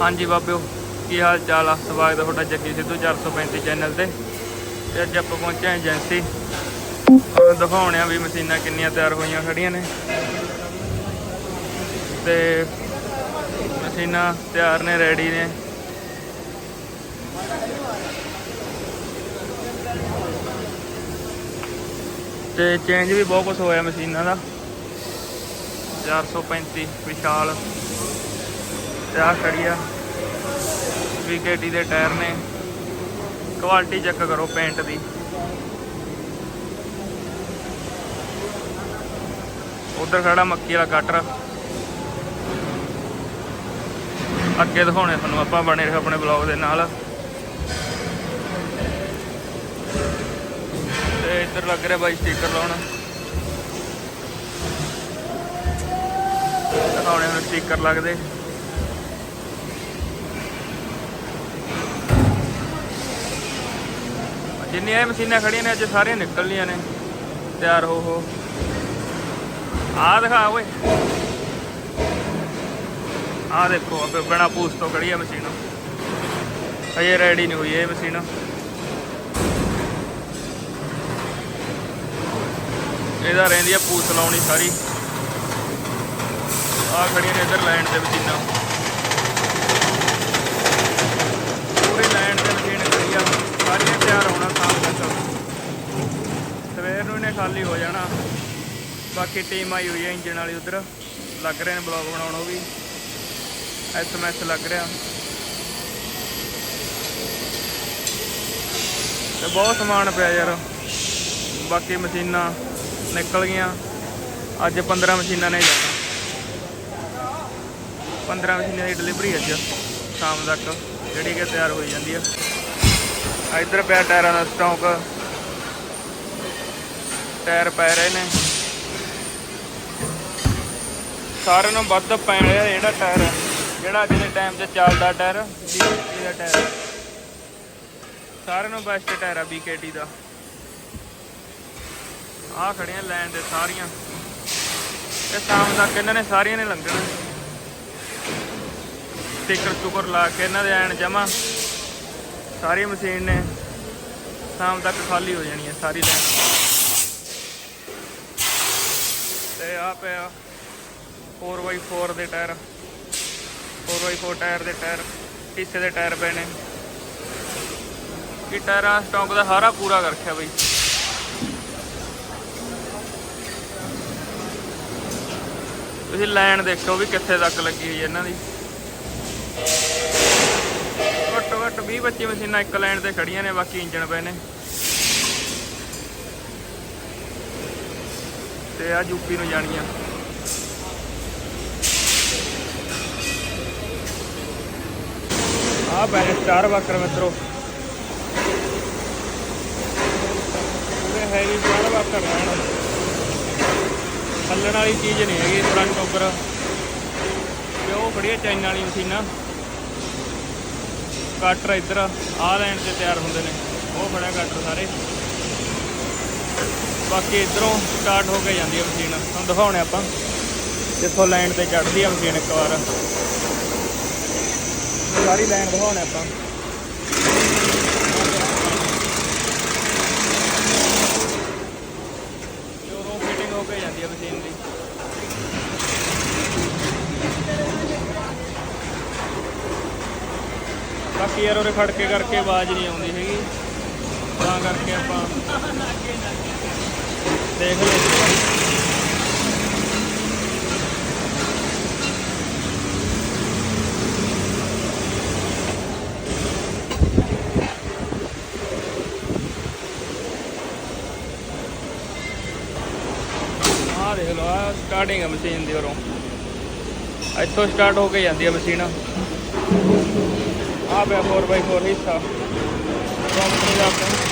ਹਾਂਜੀ ਬਾਬਿਓ, ਕੀ ਹਾਲ ਚਾਲ ਆ? ਸਵਾਗਤ ਹੈ ਤੁਹਾਡਾ ਜੱਗੀ ਸਿੱਧੂ 435 ਚੈਨਲ ਤੇ। ਤੇ ਅੱਜ ਆਪਾਂ ਪਹੁੰਚੇ ਹਾਂ ਏਜੰਸੀ। ਦਿਖਾਉਣੇ ਆ ਵੀ ਮਸ਼ੀਨਾਂ ਕਿੰਨੀਆਂ ਤਿਆਰ ਹੋਈਆਂ ਖੜੀਆਂ ਨੇ। ਤੇ ਮਸ਼ੀਨਾਂ ਤਿਆਰ ਨੇ ਰੈਡੀ ਨੇ। ਤੇ ਚੇਂਜ ਵੀ ਬਹੁਤ ਕੁਝ ਹੋਇਆ ਮਸ਼ੀਨਾਂ ਦਾ। 435 ਵਿਸ਼ਾਲ। ਤੇ ਆਹ ਖੜੀ ਆ। ਵੀਕੇਟੀ ਦੇ ਟਾਇਰ ਨੇ ਕੁਆਲਿਟੀ ਚੈੱਕ ਕਰੋ ਪੇਂਟ ਦੀ। ਉਧਰ ਖੜਾ ਮੱਕੀ ਵਾਲਾ ਕਟਰ ਅੱਗੇ ਦਿਖਾਉਣੇ ਤੁਹਾਨੂੰ ਆਪਾਂ ਬਣੇ ਰਹੇ ਆਪਣੇ ਬਲੌਗ ਦੇ ਨਾਲ। ਤੇ ਇੱਧਰ ਲੱਗ ਰਿਹਾ ਬਾਈ ਸਟicker ਲਾਉਣ। ਦਿਖਾਉਣੇ ਹੁਣ ਸਟicker ਲੱਗਦੇ। ਜਿੰਨੀਆਂ ਇਹ ਮਸ਼ੀਨਾਂ ਖੜੀਆਂ ਨੇ, ਅੱਜ ਸਾਰੀਆਂ ਨਿਕਲਣੀਆਂ ਨੇ। ਤਿਆਰ ਹੋ ਹੋ। ਆਹ ਦਿਖਾ ਓਏ। ਆਹ ਦੇਖੋ ਅੱਗੇ ਬਿਨਾ ਪੂਸ ਤੋਂ ਖੜੀ ਆ ਮਸ਼ੀਨ। ਹਜੇ ਰੈਡੀ ਨਹੀਂ ਹੋਈ ਇਹ ਮਸ਼ੀਨ। ਇਹਦਾ ਰਹਿੰਦੀ ਆ ਪੂਸ ਲਾਉਣੀ ਸਾਰੀ। ਆ ਖੜੀਆਂ ਨੇ ਇੱਧਰ ਲਾਈਨ ਦੇ ਮਸ਼ੀਨਾਂ ਪੂਰੀ ਲਾਈਨ ਤੇ ਮਸ਼ੀਨ ਖੜੀ ਆ ਸਾਰੀਆਂ ਤਿਆਰ ਹੋਣਾ ਸ਼ਾਮ ਤੱਕ ਸਵੇਰ ਨੂੰ ਇਹਨੇ ਖਾਲੀ ਹੋ ਜਾਣਾ। ਬਾਕੀ ਟੀਮ ਆਈ ਹੋਈ ਹੈ ਇੰਜਨ ਵਾਲੀ ਉਧਰ। ਲੱਗ ਰਹੇ ਨੇ ਬਲੌਗ ਬਣਾਉਣ ਉਹ ਵੀ। ਐਸਐਮਐਸ ਲੱਗ ਰਿਹਾ। ਤੇ ਬਹੁਤ ਸਮਾਨ ਪਿਆ ਯਾਰ। ਬਾਕੀ ਮਸ਼ੀਨਾਂ ਨਿਕਲ ਗਈਆਂ। ਅੱਜ 15 ਮਸ਼ੀਨਾਂ ਨੇ ਜਾਣਾ। 15 ਮਸ਼ੀਨਾਂ ਦੀ ਡਿਲੀਵਰੀ ਅੱਜ, ਸ਼ਾਮ ਤੱਕ। ਜਿਹੜੀ ਕਿ ਤਿਆਰ ਹੋਈ ਜਾਂਦੀ ਆ। ਆ ਇੱਧਰ ਪਿਆ ਟਾਇਰਾਂ ਦਾ ਸਟਾਕ ਟਾਇਰ ਪੈ ਰਹੇ ਨੇ। ਸਾਰਿਆਂ ਨੂੰ ਵੱਧ ਪੈ ਰਿਹਾ ਜਿਹੜਾ ਟਾਇਰ ਜਿਹੜਾ ਅੱਜ ਦੇ ਟਾਈਮ 'ਚ ਚੱਲਦਾ ਟਾਇਰ BKT ਦਾ ਟਾਇਰ ਸਾਰਿਆਂ ਨੂੰ ਬੈਸਟ ਟਾਇਰ ਆ BKT ਦਾ। ਆ ਖੜੀਆਂ ਲੈਣ ਤੇ ਸਾਰੀਆਂ। ਤੇ ਸ਼ਾਮ ਤੱਕ ਇਹਨਾਂ ਨੇ ਸਾਰੀਆਂ ਨੇ ਲੰਘਣਾ। ਸਟicker ਚੁਕਰ ਲਾ ਕੇ ਇਹਨਾਂ ਦੇ ਐਨ ਜਮਾ। ਸਾਰੀ ਮਸ਼ੀਨ ਨੇ। ਸ਼ਾਮ ਤੱਕ ਖਾਲੀ ਹੋ ਜਾਣੀ ਹੈ ਸਾਰੀ ਲੈਣ ਤੇ ਆ। ਪਿਆ 4x4 ਦੇ ਟਾਇਰ। 4x4 ਟਾਇਰ ਦੇ ਟਾਇਰ। ਹਿੱਸੇ ਦੇ ਟਾਇਰ ਪਏ ਨੇ। ਇਹ ਟਾਇਰਾਂ ਸਟਾਕ ਦਾ ਸਾਰਾ ਪੂਰਾ ਕਰ ਰੱਖਿਆ ਬਈ। ਤੁਸੀਂ ਲਾਈਨ ਦੇਖੋ ਵੀ ਕਿੱਥੇ ਤੱਕ ਲੱਗੀ ਹੋਈ ਇਹਨਾਂ ਦੀ। ਘੱਟੋ ਘੱਟ 20 25 ਮਸ਼ੀਨਾਂ ਇੱਕ ਲਾਈਨ ਤੇ ਖੜੀਆਂ ਨੇ, ਬਾਕੀ ਇੰਜਣ ਪਏ ਨੇ। ਤੇ ਆ ਯੂਪੀ ਨੂੰ ਜਾਣੀਆਂ। ਆ ਬੈਨ ਸਟਾਰ ਵਾਕਰ ਮਿੱਤਰੋ। ਪੂਰੇ ਹੈਵੀ ਸਟਾਰ ਵਾਕਰ ਰਹਿਣ ਹੱਲਣ ਵਾਲੀ ਚੀਜ਼ ਨਹੀਂ ਹੈਗੀ ਫਰੰਟ ਉੱਪਰ। ਤੇ ਉਹ ਖੜੀ ਹੈ ਚਾਈਨਾ ਵਾਲੀ ਮਸ਼ੀਨਾਂ। ਕਟਰ ਇੱਧਰ ਆ ਲੈਣ ਤੇ ਤਿਆਰ ਹੁੰਦੇ ਨੇ। ਉਹ ਖੜਾ ਕਟਰ ਸਾਰੇ। ਬਾਕੀ ਇਧਰੋਂ ਸਟਾਰਟ ਹੋ ਕੇ ਜਾਂਦੀ ਹੈ ਮਸ਼ੀਨ ਤੁਹਾਨੂੰ ਦਿਖਾਉਣੇ ਆਪਾਂ। ਜਿੱਥੋਂ ਲਾਈਨ ਤੇ ਚੜ੍ਹਦੀ ਹੈ ਮਸ਼ੀਨ ਇੱਕ ਵਾਰ। ਸਾਰੀ ਲਾਈਨ ਦਿਖਾਉਣੇ ਆਪਾਂ। ਜੋਰੋਂ ਫਿਟਿੰਗ ਹੋ ਕੇ ਜਾਂਦੀ ਹੈ ਮਸ਼ੀਨ ਦੀ। ਬਾਕੀ ਯਾਰ ਉਹਦੇ ਖੜਕੇ ਕਰਕੇ ਆਵਾਜ਼ ਨਹੀਂ ਆਉਂਦੀ ਹੈਗੀ। ਤਾਂ ਕਰਕੇ ਆਪਾਂ ਦੇਖ ਲਓ ਆਹ ਦੇਖ ਲਓ ਆ ਸਟਾਰਟਿੰਗ ਹੈ ਮਸ਼ੀਨ ਦੀ ਉਰੋਂ। ਇੱਥੋਂ ਸਟਾਰਟ ਹੋ ਕੇ ਜਾਂਦੀ ਹੈ ਮਸ਼ੀਨ ਆ ਪਿਆ 4x4 ਹਿੱਸਾ। ਕੰਪਨੀ ਦਾ ਆਪਣਾ